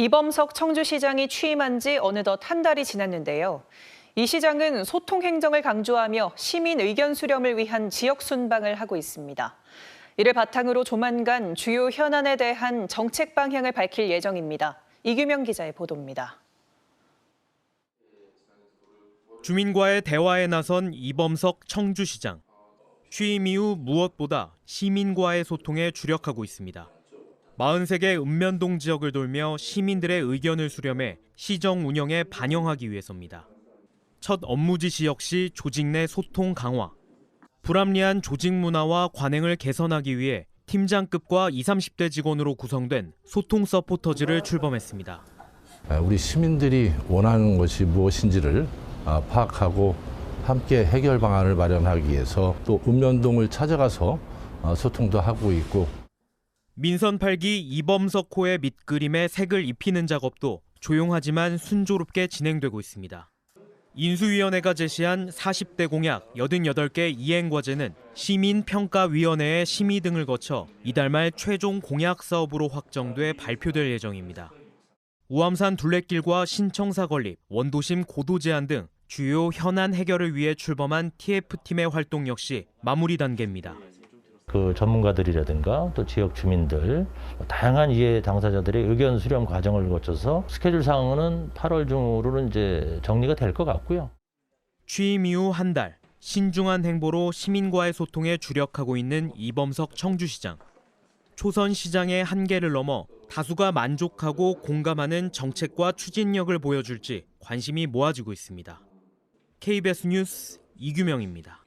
이범석 청주시장이 취임한 지 어느덧 한 달이 지났는데요. 이 시장은 소통 행정을 강조하며 시민 의견 수렴을 위한 지역 순방을 하고 있습니다. 이를 바탕으로 조만간 주요 현안에 대한 정책 방향을 밝힐 예정입니다. 이규명 기자의 보도입니다. 주민과의 대화에 나선 이범석 청주시장. 취임 이후 무엇보다 시민과의 소통에 주력하고 있습니다. 43개 읍면동 지역을 돌며 시민들의 의견을 수렴해 시정 운영에 반영하기 위해서입니다. 첫 업무 지시 역시 조직 내 소통 강화. 불합리한 조직 문화와 관행을 개선하기 위해 팀장급과 20, 30대 직원으로 구성된 소통 서포터즈를 출범했습니다. 아, 우리 시민들이 원하는 것이 무엇인지를 아, 파악하고 함께 해결 방안을 마련하기 위해서 또 읍면동을 찾아가서 아, 소통도 하고 있고 민선 8기 이범석 호의 밑그림에 색을 입히는 작업도 조용하지만 순조롭게 진행되고 있습니다. 인수위원회가 제시한 40대 공약 88개 이행 과제는 시민평가위원회의 심의 등을 거쳐 이달 말 최종 공약 사업으로 확정돼 발표될 예정입니다. 우암산 둘레길과 신청사 건립, 원도심 고도 제한 등 주요 현안 해결을 위해 출범한 TF팀의 활동 역시 마무리 단계입니다. 그 전문가들이라든가 또 지역 주민들 뭐 다양한 이해 당사자들의 의견 수렴 과정을 거쳐서 스케줄 상은 8월 중으로는 이제 정리가 될 것 같고요. 취임 이후 한 달 신중한 행보로 시민과의 소통에 주력하고 있는 이범석 청주시장. 초선 시장의 한계를 넘어 다수가 만족하고 공감하는 정책과 추진력을 보여줄지 관심이 모아지고 있습니다. KBS 뉴스 이규명입니다.